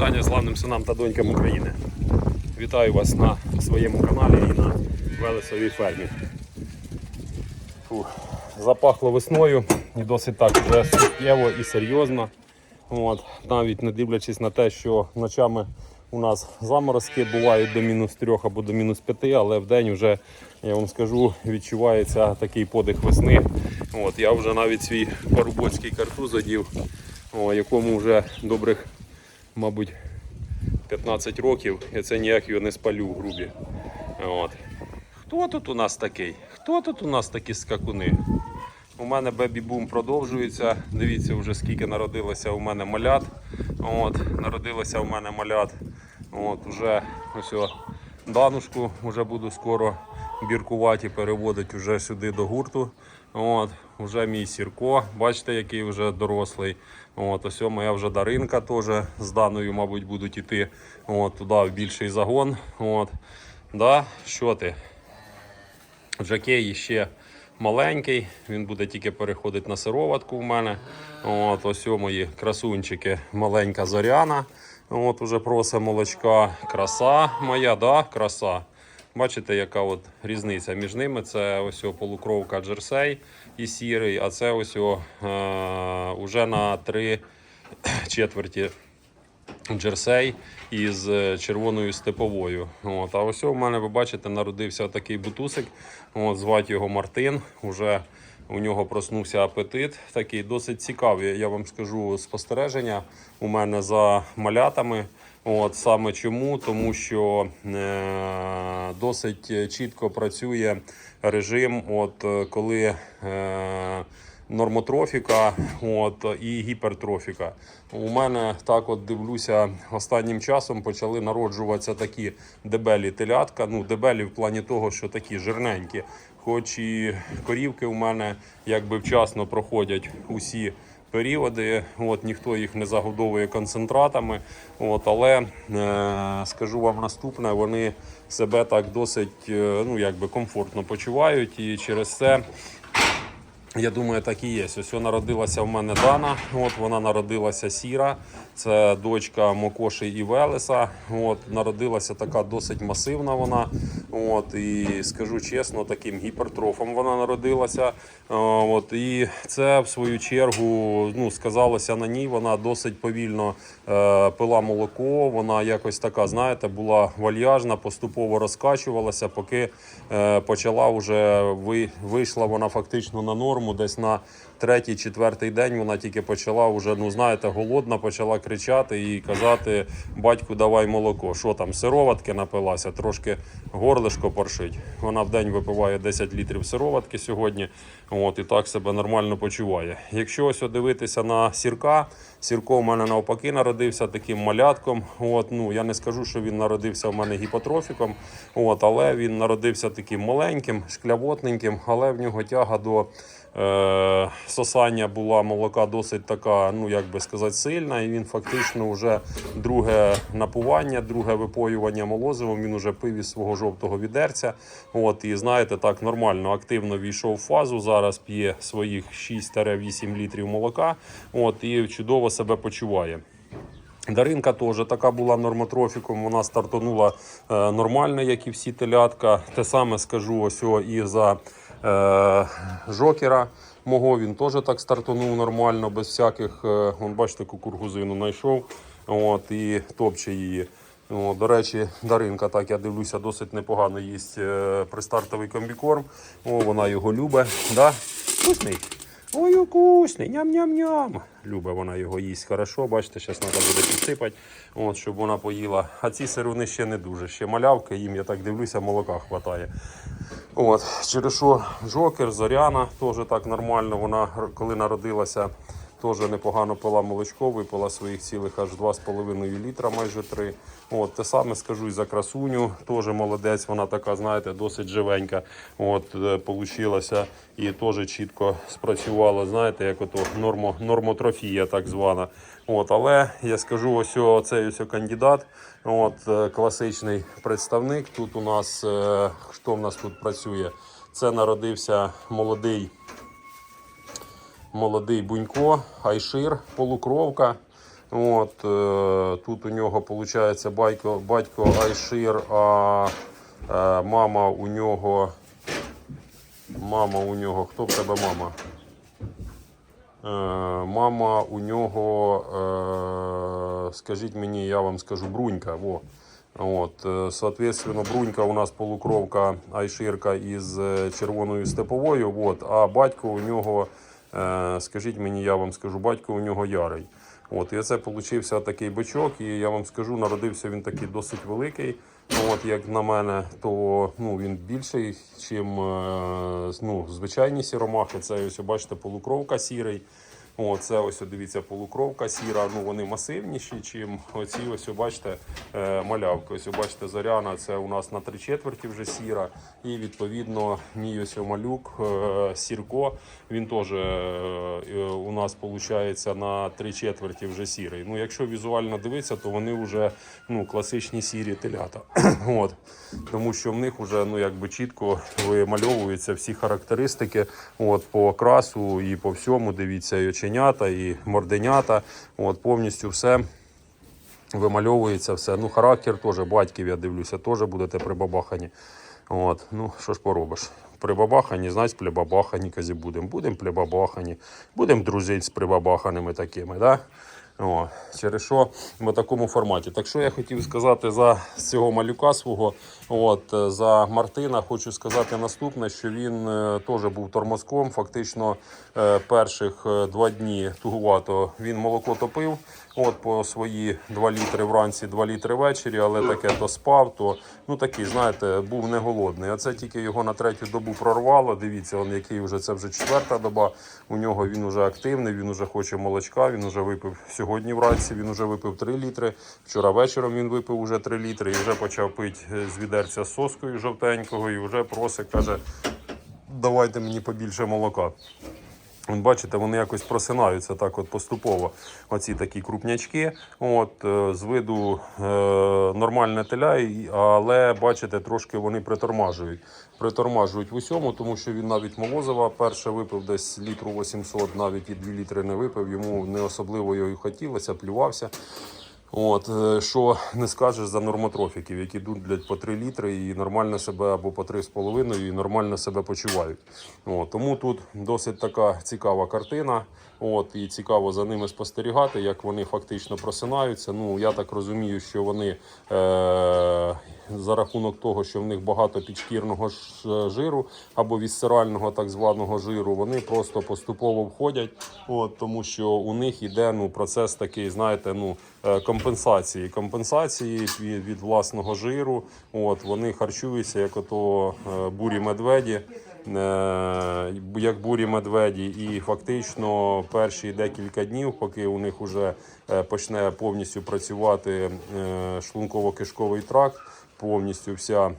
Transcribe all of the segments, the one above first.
Вітання славним синам та донькам України. Вітаю вас на своєму каналі і на Велесовій фермі. Фу. Запахло весною і досить так вже суттєво і серйозно. От. Навіть не дивлячись на те, що ночами у нас заморозки бувають до мінус 3 або до мінус 5, але в день вже, я вам скажу, відчувається такий подих весни. От. Я вже навіть свій парубоцький картуз одів, о, якому вже добрих, мабуть, 15 років. Я це ніяк його не спалю в грубі. От. Хто тут у нас такий? Хто тут у нас такі скакуни? У мене бебі-бум продовжується. Дивіться, вже скільки народилося у мене малят. От, народилося у мене малят. От, уже ось данушку вже буду скоро біркувати і переводити вже сюди до гурту. От, вже мій сірко, бачите, який вже дорослий. От, ось моя вже Даринка теж з Даною, мабуть, будуть йти от, туди в більший загон. От. Да? Що ти? Джакей ще маленький, він буде тільки переходити на сироватку в мене. От, ось мої красунчики, маленька зоряна. От уже просить молочка. Краса моя, да, краса. Бачите, яка от різниця між ними. Це ось полукровка джерсей і сірий, а це ось о, е, уже на три четверті джерсей із е, червоною степовою. От. А ось у мене, ви бачите, народився такий бутусик. От, звати його Мартин. Уже у нього проснувся апетит. Такий досить цікавий, я вам скажу, спостереження у мене за малятами. От саме чому? Тому що е, досить чітко працює режим, от е, коли е, нормотрофіка от, і гіпертрофіка. У мене так от дивлюся, останнім часом почали народжуватися такі дебелі телятка. Ну, дебелі в плані того, що такі жирненькі. Хоч і корівки у мене якби вчасно проходять усі періоди, от, ніхто їх не загодовує концентратами. От, але е, скажу вам наступне, вони себе так досить е, ну, якби комфортно почувають і через це. Я думаю, так і є. Ось народилася в мене Дана. От вона народилася сіра. Це дочка Мокоші і Велеса. От народилася така досить масивна. Вона. От і скажу чесно, таким гіпертрофом вона народилася. Е, От і це в свою чергу ну сказалося на ній. Вона досить повільно пила молоко. Вона якось така, знаєте, була вальяжна, поступово розкачувалася, поки е, почала вже ви, вийшла вона фактично на норму. Десь на третій, четвертий день вона тільки почала вже, ну знаєте, голодна, почала кричати і казати: батьку, давай молоко. Що там, сироватки напилася, трошки горлишко поршить. Вона в день випиває 10 літрів сироватки сьогодні. От і так себе нормально почуває. Якщо ось дивитися на сірка, сірко в мене навпаки народився таким малятком. От, ну я не скажу, що він народився в мене гіпотрофіком, от, але він народився таким маленьким, шклявотненьким, але в нього тяга до сосання була молока досить така, ну як би сказати, сильна. І він фактично вже друге напування, друге випоювання молозивом. Він уже пив із свого жовтого відерця. От, і знаєте, так нормально, активно війшов в фазу. Зараз п'є своїх 6-8 літрів молока. От, і чудово себе почуває. Даринка теж така була нормотрофіком, вона стартанула е, нормально, як і всі телятка. Те саме скажу ось і за е, жокера мого. Він теж так стартанув нормально, без всяких. Е, вон, бачите, кукургузину знайшов от, і топче її. О, до речі, Даринка, так я дивлюся, досить непогано їсть е, пристартовий комбікорм. О, вона його любить. Да? Вкусний. Ой, вкусний, ням-ням-ням. Любить вона його їсть хорошо. Бачите, зараз треба буде підсипати, от, щоб вона поїла. А ці сировини ще не дуже. Ще малявки, їм я так дивлюся, молока хватає. От, через що Жокер, Зоряна теж так нормально. Вона коли народилася, теж непогано пила молочко, випила своїх цілих аж 2,5 літра, майже 3. От, те саме скажу і за красуню, теж молодець, вона така, знаєте, досить живенька. От, е, получилася і теж чітко спрацювала, знаєте, як ото нормо, нормотрофія так звана. От, але я скажу, ось цей ось кандидат, от, е, класичний представник. Тут у нас, е, хто в нас тут працює? Це народився молодий молодий бунько, айшир, полукровка. От, е, тут у нього виходить батько, батько Айшир, а мама у нього. Мама у нього. Хто в тебе мама? Е, мама у нього, е, скажіть мені, я вам скажу, брунька. Во. От, е, соответственно, брунька у нас полукровка айширка із червоною степовою. От, а батько у нього, скажіть мені, я вам скажу, батько у нього ярий. От, і це получився такий бичок, і я вам скажу, народився він такий досить великий. От, як на мене, то ну, він більший, ніж ну, звичайні сіромахи. Це ось, бачите, полукровка сірий. О, це ось дивіться, полукровка сіра. Ну вони масивніші, чим оці ось бачите е, малявки. Ось бачите, заряна це у нас на три четверті вже сіра. І відповідно мій ось малюк е, сірко. Він теж е, у нас виходить на три четверті вже сірий. Ну, якщо візуально дивитися, то вони вже ну, класичні сірі телята. От. Тому що в них вже ну, якби чітко вимальовуються всі характеристики от, по окрасу і по всьому. Дивіться, і оченята, і морденята. От, повністю все вимальовується. все. Ну, характер теж батьків, я дивлюся, теж будете прибабахані. От, ну, що ж поробиш? Прибабахані, значить, плебабахані, казі будемо. Будемо плебабахані, будемо дружити з прибабаханими такими. Да? О, через що в такому форматі. Так що я хотів сказати за цього малюка свого, от, е, за Мартина, хочу сказати наступне, що він е, теж був тормозком. Фактично е, перших два дні тугувато він молоко топив. От по свої 2 літри вранці, 2 літри ввечері, але таке то спав, то ну такий, знаєте, був не голодний. А це тільки його на третю добу прорвало. Дивіться, он який вже це вже четверта доба. У нього він вже активний, він вже хоче молочка. Він вже випив сьогодні вранці. Він вже випив 3 літри. Вчора вечором він випив уже 3 літри і вже почав пити з відерця соскою жовтенького і вже просить, каже, давайте мені побільше молока. Бачите, вони якось просинаються так от поступово. Оці такі крупнячки. От, е, з виду е, нормальне теля, але бачите, трошки вони притормажують. Притормажують в усьому, тому що він навіть молозова перше випив десь літру 800, навіть і 2 літри не випив. Йому не особливо його хотілося, плювався. От, е, що не скажеш за нормотрофіків, які йдуть блядь, по 3 літри і нормально себе або по 3,5 і нормально себе почувають. От, тому тут досить така цікава картина. От, і цікаво за ними спостерігати, як вони фактично просинаються. Ну, я так розумію, що вони е- за рахунок того, що в них багато підшкірного ж- жиру або вісцерального так званого жиру, вони просто поступово входять. От, тому що у них іде ну, процес такий, знаєте, ну, е, компенсації. Компенсації від, від власного жиру. От, вони харчуються як ото е, бурі медведі. Е, як бурі медведі, і фактично перші декілька днів, поки у них вже е, почне повністю працювати е, шлунково-кишковий тракт, повністю вся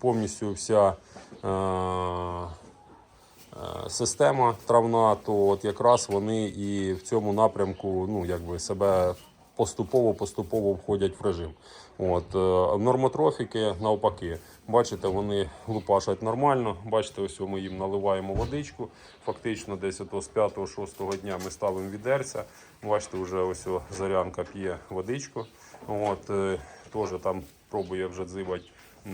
повністю вся система травна, то от якраз вони і в цьому напрямку ну, якби себе поступово-поступово входять в режим. От, нормотрофіки навпаки. Бачите, вони лупашать нормально. Бачите, ось ми їм наливаємо водичку. Фактично, десь ото з 5-6 дня ми ставимо відерця. Бачите, вже ось зарянка п'є водичку. От, е, теж там пробує вже дзибати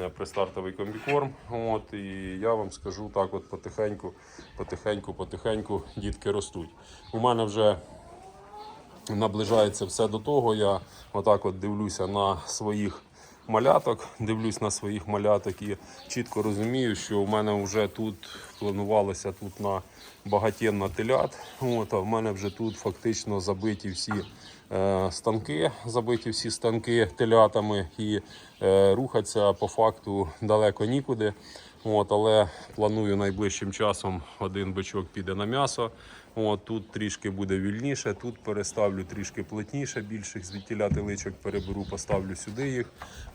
е, пристартовий комбікорм. От, і я вам скажу так, от потихеньку, потихеньку, потихеньку дітки ростуть. У мене вже наближається все до того. Я отак от дивлюся на своїх маляток, дивлюсь на своїх маляток і чітко розумію, що в мене вже тут планувалося тут на багатєнна телят. От, а в мене вже тут фактично забиті всі е, станки, забиті всі станки телятами і е, рухатися по факту далеко нікуди. От, але планую найближчим часом один бичок піде на м'ясо. От, тут трішки буде вільніше, тут переставлю трішки плотніше, більших звідтіля теличок переберу, поставлю сюди їх.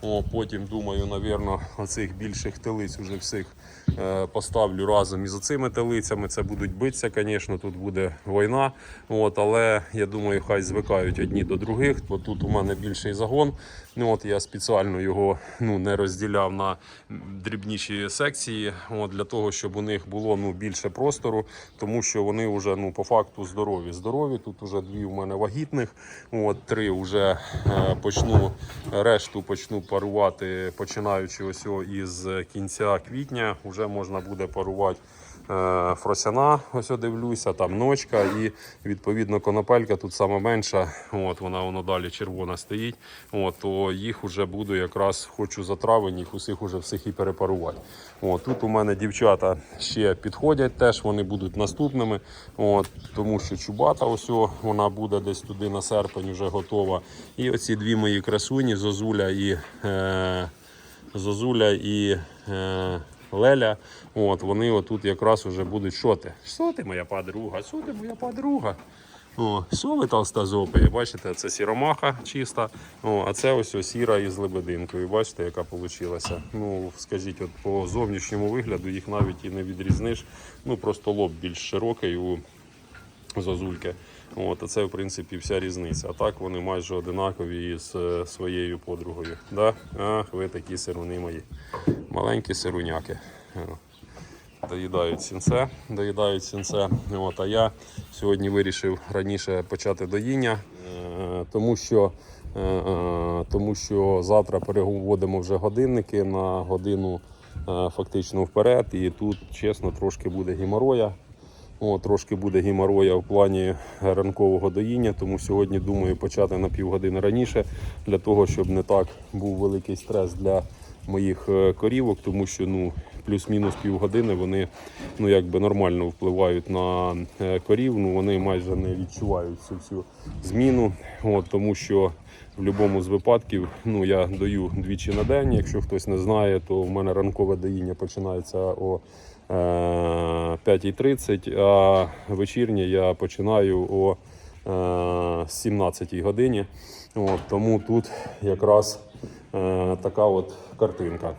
О, потім думаю, навірно, оцих більших телиць уже всіх е, поставлю разом із оцими телицями. Це будуть битися, звісно, тут буде війна. От, але я думаю, хай звикають одні до других, бо тут у мене більший загон. Ну, от я спеціально його ну, не розділяв на дрібніші секції, от, для того, щоб у них було ну, більше простору, тому що вони вже ну, по факту здорові. Здорові. Тут вже дві в мене вагітних. От три вже е, почну решту почну парувати, починаючи ось із кінця квітня. Вже можна буде парувати. Е, Фросяна, ось я дивлюся, там ночка і відповідно конопелька тут саме менша. От вона воно далі червона стоїть. От то їх вже буду якраз хочу за травень, їх усіх уже всіх і перепарувати. От тут у мене дівчата ще підходять, теж вони будуть наступними. От тому що чубата, ось вона буде десь туди на серпень вже готова. І оці дві мої красуні, Зозуля і. Е- Зозуля і е, Леля. От, вони отут якраз вже будуть. Що ти? Що ти моя подруга? Що ти моя подруга? О, що ви толстозопи? Бачите, це сіромаха чиста, О, а це ось сіра із лебединкою. Бачите, яка вийшла. Ну, скажіть, от по зовнішньому вигляду їх навіть і не відрізниш. Ну, просто лоб більш широкий у зозульки. От, а це, в принципі, вся різниця. А так вони майже одинакові з е, своєю подругою. Да? Ах, ви такі сируни мої. Маленькі сируняки. Доїдають сінце, доїдають сінце. От, а я сьогодні вирішив раніше почати доїння, е, тому що, е, е, тому що завтра переводимо вже годинники на годину е, фактично вперед. І тут, чесно, трошки буде геморроя. О, трошки буде геморроя в плані ранкового доїння, тому сьогодні думаю почати на півгодини раніше, для того, щоб не так був великий стрес для моїх е, корівок, тому що ну, плюс-мінус півгодини вони ну, якби нормально впливають на е, корів, ну, вони майже не відчувають цю всю зміну, от, тому що в будь-якому з випадків ну, я даю двічі на день. Якщо хтось не знає, то в мене ранкове доїння починається о 5.30, а вечірнє я починаю о е, 17 годині. От, тому тут якраз е, така от картинка.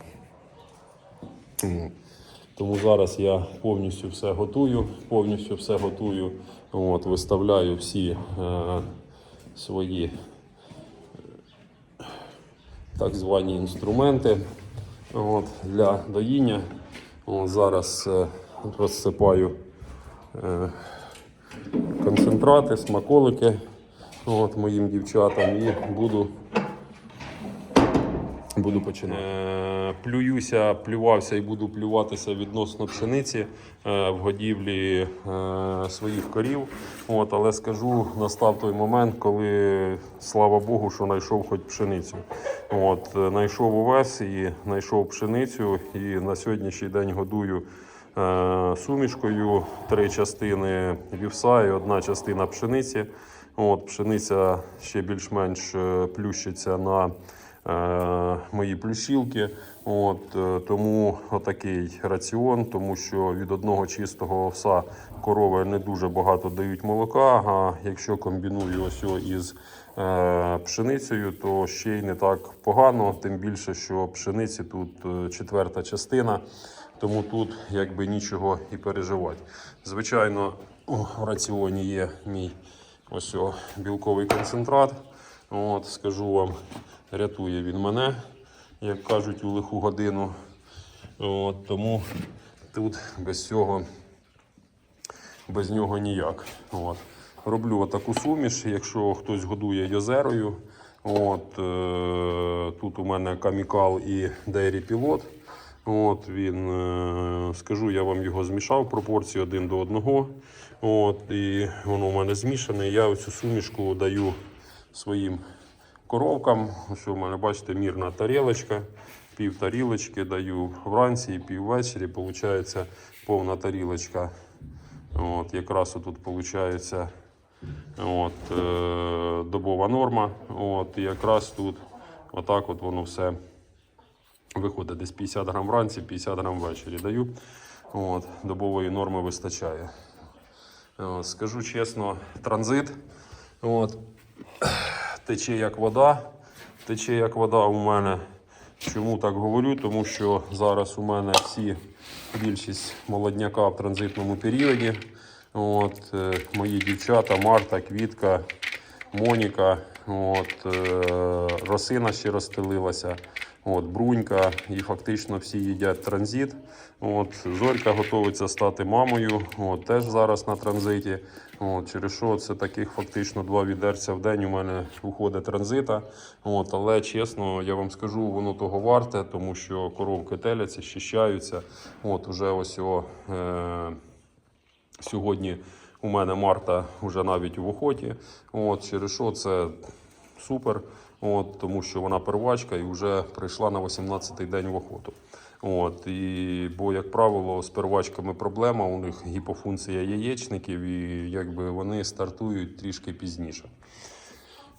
Тому зараз я повністю все готую, повністю все готую. От, виставляю всі е, свої так звані інструменти от, для доїння. Зараз е, розсипаю е, концентрати, смаколики от, моїм дівчатам і буду Буду починати. Е, плююся, плювався і буду плюватися відносно пшениці е, в годівлі е, своїх корів. От, але скажу, настав той момент, коли слава Богу, що знайшов хоч пшеницю. От, е, знайшов овес і знайшов пшеницю, і на сьогоднішній день годую е, сумішкою три частини вівса і одна частина пшениці. От, пшениця ще більш-менш е, плющиться на е, мої плющілки. От, е, тому отакий раціон, тому що від одного чистого овса корови не дуже багато дають молока. А якщо комбіную ось із е, пшеницею, то ще й не так погано, тим більше, що пшениці тут е, четверта частина. Тому тут якби нічого і переживати. Звичайно, в раціоні є мій ось білковий концентрат. От, скажу вам, рятує він мене, як кажуть, у лиху годину. От, тому тут без цього, без нього ніяк. От. Роблю отаку суміш, якщо хтось годує йозерою. От, е, тут у мене камікал і Дейрі Пілот. От він, е, скажу, я вам його змішав пропорції один до одного. От, і воно у мене змішане. Я оцю сумішку даю своїм коровкам. Ось у мене, бачите, мірна тарілочка. Пів тарілочки даю вранці і пів ввечері. Получається повна тарілочка. От, якраз отут виходить от, е, добова норма. От, і якраз тут отак от воно все виходить десь 50 грам вранці, 50 грам ввечері даю. От, добової норми вистачає. Скажу чесно, транзит от, тече як вода. Тече як вода у мене. Чому так говорю? Тому що зараз у мене всі більшість молодняка в транзитному періоді. От, е, мої дівчата, Марта, Квітка, Моніка, от, е, Росина ще розстелилася. От, брунька і фактично всі їдять транзит. От, Зорька готується стати мамою, от, теж зараз на транзиті. От, через що це таких фактично два відерця в день у мене виходить транзита. От, але чесно, я вам скажу, воно того варте, тому що коровки теляться, щищаються. От, уже ось о, е, Сьогодні у мене Марта вже навіть в охоті. От, через що це супер, от, тому що вона первачка і вже прийшла на 18-й день в охоту. От, і, бо, як правило, з первачками проблема, у них гіпофункція яєчників, і якби вони стартують трішки пізніше.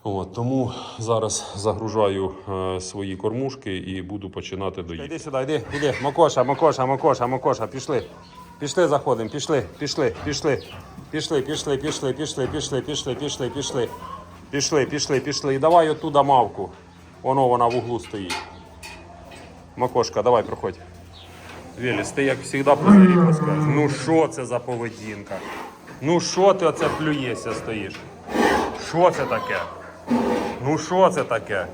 От, тому зараз загружаю е, свої кормушки і буду починати доїти. Іди сюди, йди, йди. Макоша, Макоша, Макоша, Макоша, пішли. Пішли, заходимо, пішли, пішли, пішли. Пішли, пішли, пішли, пішли, пішли, пішли, пішли, пішли. Пішли, пішли, пішли. І давай оттуда мавку. Воно вона в углу стоїть. Макошка, давай, проходь. Веліс, ти як завжди позирі розкажеш. Ну що це за поведінка? Ну що ти оце плюєшся стоїш? Що це таке? Ну що це таке?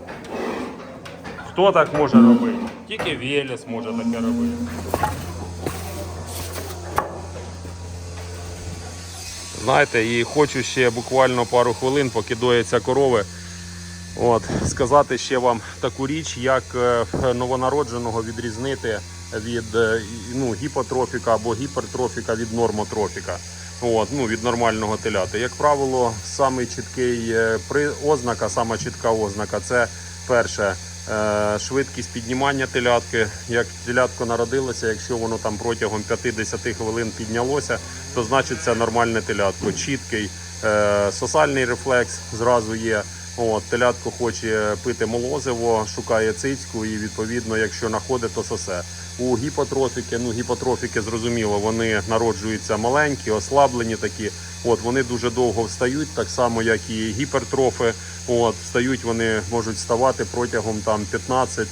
Хто так може робити? Тільки Велес може таке робити. Знаєте, і хочу ще буквально пару хвилин, поки доїться корови. От, сказати ще вам таку річ, як е, новонародженого відрізнити від е, ну, гіпотрофіка або гіпертрофіка від нормотрофіка. От, ну, від нормального теляти. Як правило, самий чіткий е, при ознака, сама чітка ознака це перше швидкість піднімання телятки. Як телятко народилося, якщо воно там протягом 50 хвилин піднялося, то значить це нормальне телятко. Чіткий е, сосальний рефлекс зразу є. От, телятко хоче пити молозиво, шукає цицьку і відповідно, якщо знаходить, то сосе. У гіпотрофіки, ну гіпотрофіки, зрозуміло, вони народжуються маленькі, ослаблені такі. От вони дуже довго встають, так само як і гіпертрофи. От встають вони можуть вставати протягом там 15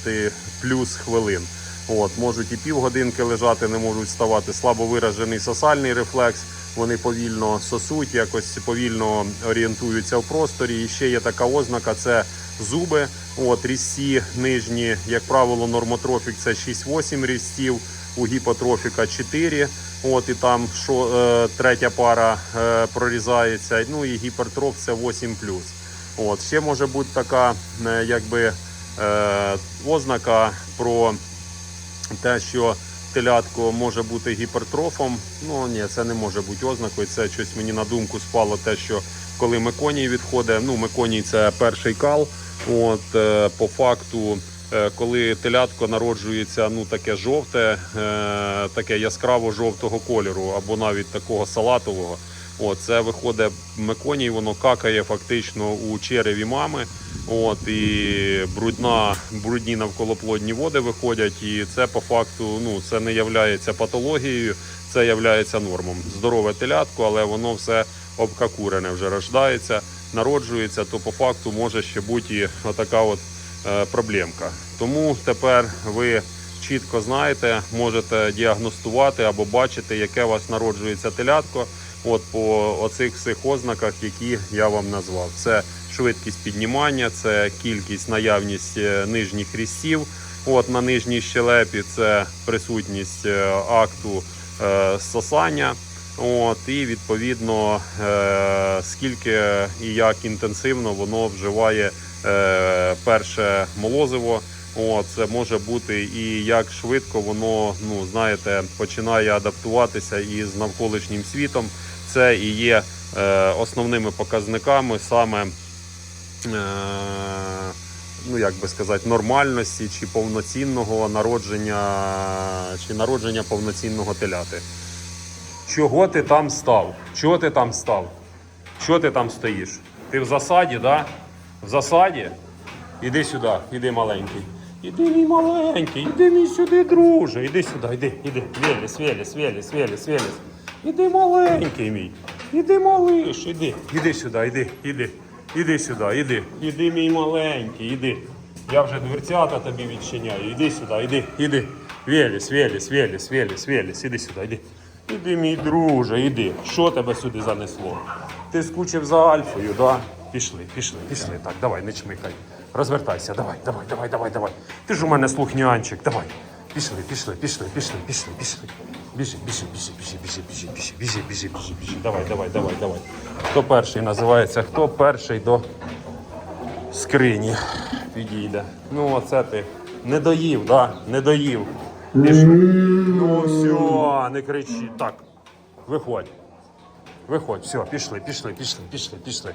плюс хвилин. От можуть і півгодинки лежати, не можуть вставати. Слабо виражений сосальний рефлекс. Вони повільно сосуть, якось повільно орієнтуються в просторі. І ще є така ознака: це зуби. От різці нижні, як правило, нормотрофік це 6-8 різців, у гіпотрофіка 4. От і там що, е, третя пара е, прорізається. Ну і гіпертроф це 8 От ще може бути така, е, якби е, ознака про те, що телятко може бути гіпертрофом. Ну ні, це не може бути ознакою. Це щось мені на думку спало, те, що коли меконій відходить, ну меконій це перший кал. От е, по факту, коли телятко народжується, ну таке жовте, е, таке яскраво жовтого кольору, або навіть такого салатового. От, це виходить меконій, воно какає фактично у череві мами. От, і брудна, брудні навколоплодні води виходять, і це по факту ну, це не є патологією, це є нормом. Здорове телятко, але воно все обкакурене вже рождається, народжується, то по факту може ще бути і отака от е, проблемка. Тому тепер ви чітко знаєте, можете діагностувати або бачити, яке у вас народжується телятко. От по оцих всіх ознаках, які я вам назвав. Це швидкість піднімання, це кількість, наявність е, нижніх різців. От на нижній щелепі це присутність е, акту е, сосання. От, і відповідно е, скільки і як інтенсивно воно вживає е, перше молозиво. От, це може бути і як швидко воно, ну знаєте, починає адаптуватися із навколишнім світом. Це і є е, основними показниками саме, е, ну як би сказати, нормальності чи повноцінного народження, чи народження повноцінного теляти. Чого ти там став? Чого ти там став? Чого ти там стоїш? Ти в засаді, да? В засаді? Іди сюди, іди маленький. Іди мій маленький, іди мій сюди, друже. Іди сюди, іди, іди. Веліс, Веліс, Веліс, Веліс, Веліс. Іди маленький мій. Іди малиш, іди. Іди сюди, іди, іди. Іди сюди, іди. Іди, мій маленький, іди. Я вже дверцята тобі відчиняю. Іди сюди, іди, іди. Веліс, Веліс, Веліс, Веліс, Веліс, іди сюди, іди. Іди, мій друже, іди. Що тебе сюди занесло? Ти скучив за Альфою, да? Пішли, пішли, пішли. Так, давай, не чмикай. Розвертайся, давай, давай, давай, давай, давай. Ти ж у мене слухнянчик, давай. Пішли, пішли, пішли, пішли, пішли, пішли. Біжи, біжи, біжи, біжи, біжи, біжи, біжи, біжи, біжи, біжи, біжи. Давай, давай, давай, давай. Хто перший називається? Хто перший до скрині підійде? Ну, оце ти. Не доїв, да? Не доїв. Ж... Ну все, не кричи. Так, виходь. Виходь, все, пішли, пішли, пішли, пішли, пішли.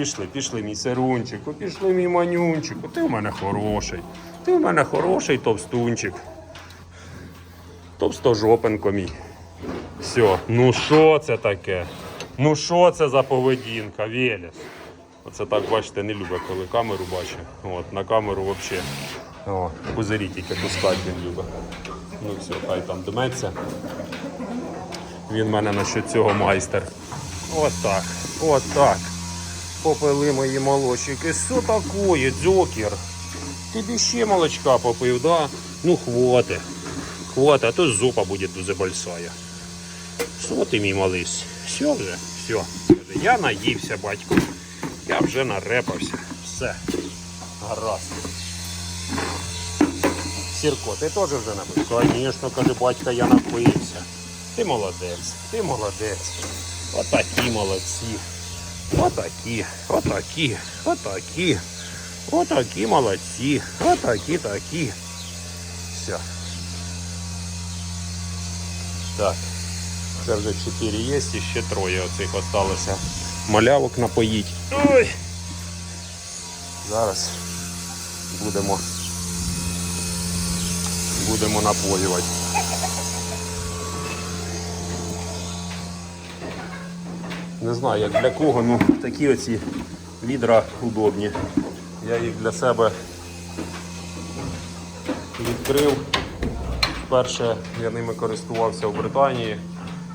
Пішли, пішли, мій сирунчику, пішли, мій манюнчику. Ти в мене хороший. Ти в мене хороший товстунчик. Товстожопенко мій. Все, ну що це таке? Ну що це за поведінка, Велес? Оце так, бачите, не любить, коли камеру бачить. От, на камеру взагалі. О, пузирі тільки пускати він любить. Ну все, хай там дметься. Він в мене насчет цього майстер. Ось так. Попили мої молочники. Що такое, дзокер? Ти б ще молочка попив, да? Ну хвати. Хвати, а то зупа буде дуже большая. Що ти мій мались? Все вже, все. Я наївся, батько. Я вже нарепався. Все. Гаразд. Сірко, ти теж вже напив? Звісно, каже, батька, я напився. Ти молодець, ти молодець. Отакі молодці. Отакі, отакі, отакі. Отакі молодці. Отакі такі. Все. Так. Це вже 4 є, і ще троє оцих осталося. Малявок напоїть. Ой. Зараз будемо будемо напоювати. Не знаю, як для кого, ну такі оці відра удобні. Я їх для себе відкрив. Вперше я ними користувався в Британії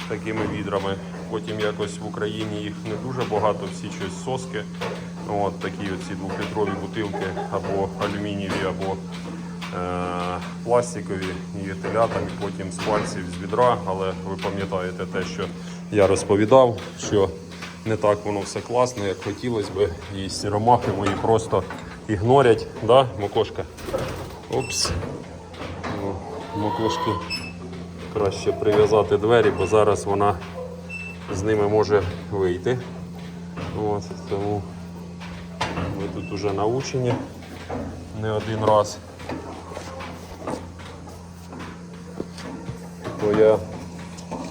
такими відрами. Потім якось в Україні їх не дуже багато, всі щось соски. От такі оці двохлітрові бутилки або алюмінієві, або е- пластикові і телятами потім з пальців з відра. Але ви пам'ятаєте те, що розповідав, що не так воно все класно, як хотілося би. І сіромахи мої просто ігнорять. Да, Мокошка? Опс. Ну, Мокошки краще прив'язати двері, бо зараз вона з ними може вийти. От, тому ми тут вже научені не один раз. То я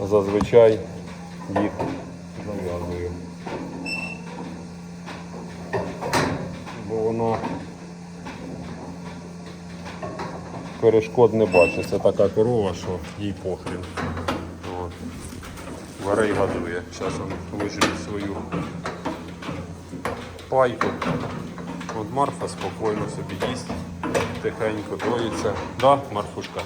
зазвичай їх зав'язую. Бо вона перешкод не бачить. Це така корова, що їй похрін. Бере годує. Зараз він виживе свою пайку. От Марфа спокійно собі їсть, тихенько доїться. Да, Марфушка?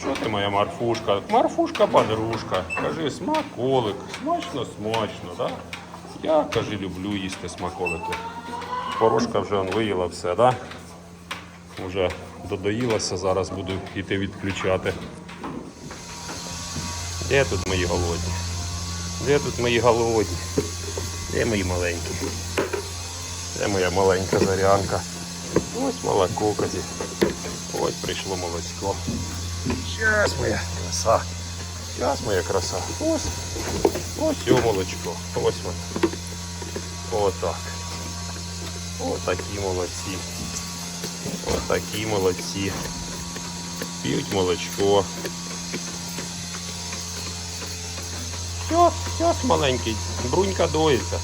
Що ти моя Марфушка? Марфушка подружка. Кажи, смаколик. Смачно, смачно, да? Я, каже, люблю їсти смаколики. Порошка вже виїла все, да? Вже додоїлася, зараз буду йти відключати. Де тут мої голодні? Де тут мої голодні? Де мої маленькі? Де моя маленька зарянка? Ось молоко казі. Ось прийшло молочко. Щас моя краса. Щас моя краса. Ось. Ось його молочко. Ось воно. Отак. Отакі молодці. Отакі молодці. П'ють молочко. Все, все, маленький. Брунька доїться.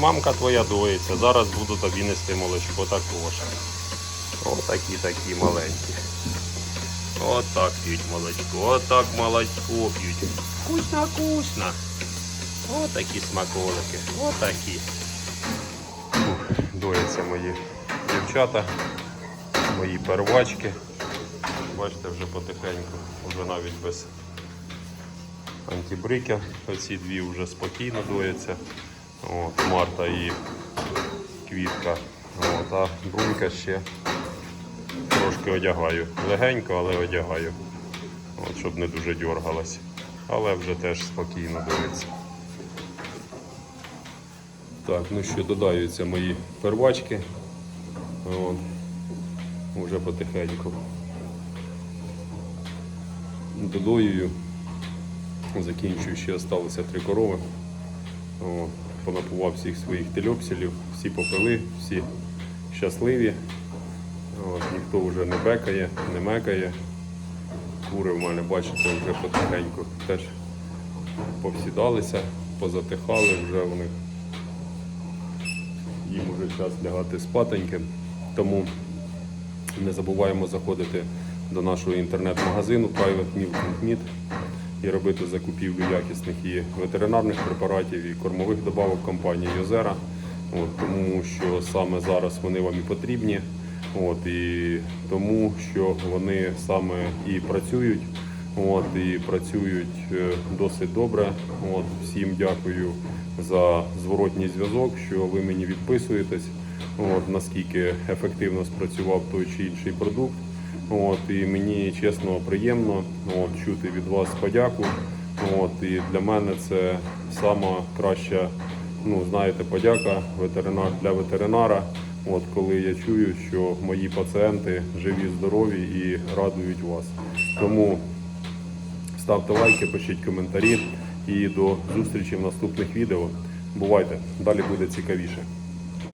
Мамка твоя доїться. Зараз буду тобі нести молочко також. Отакі такі маленькі. Отак п'ють молочко. Отак молочко п'ють. Вкусно, вкусно. Отакі смаколики. Отакі. Ух, доїться мої дівчата, мої первачки. Бачите, вже потихеньку, вже навіть без антибриків. Оці дві вже спокійно доїться. От, Марта і квітка. От, а брунька ще трошки одягаю. Легенько, але одягаю. От, щоб не дуже дергалась. Але вже теж спокійно доїться. Так, ну що, додаються мої первачки. От. Уже потихеньку. Додоюю. Закінчую, ще залишилося три корови. О, понапував всіх своїх тельопсілів, всі попили, всі щасливі. От, ніхто вже не бекає, не мекає. Кури в мене, бачите, вже потихеньку теж повсідалися, позатихали, вже у них їм вже час лягати спатеньки. Тому не забуваємо заходити до нашого інтернет-магазину Private і робити закупівлю якісних і ветеринарних препаратів, і кормових добавок компанії Йозера. От, тому що саме зараз вони вам і потрібні. От, і тому що вони саме і працюють, от, і працюють е, досить добре. От, всім дякую за зворотній зв'язок, що ви мені відписуєтесь, от, наскільки ефективно спрацював той чи інший продукт. От, і мені чесно приємно от, чути від вас подяку. От, і для мене це сама краща, ну знаєте, подяка ветеринар для ветеринара. От коли я чую, що мої пацієнти живі, здорові і радують вас. Тому ставте лайки, пишіть коментарі і до зустрічі в наступних відео. Бувайте, далі буде цікавіше.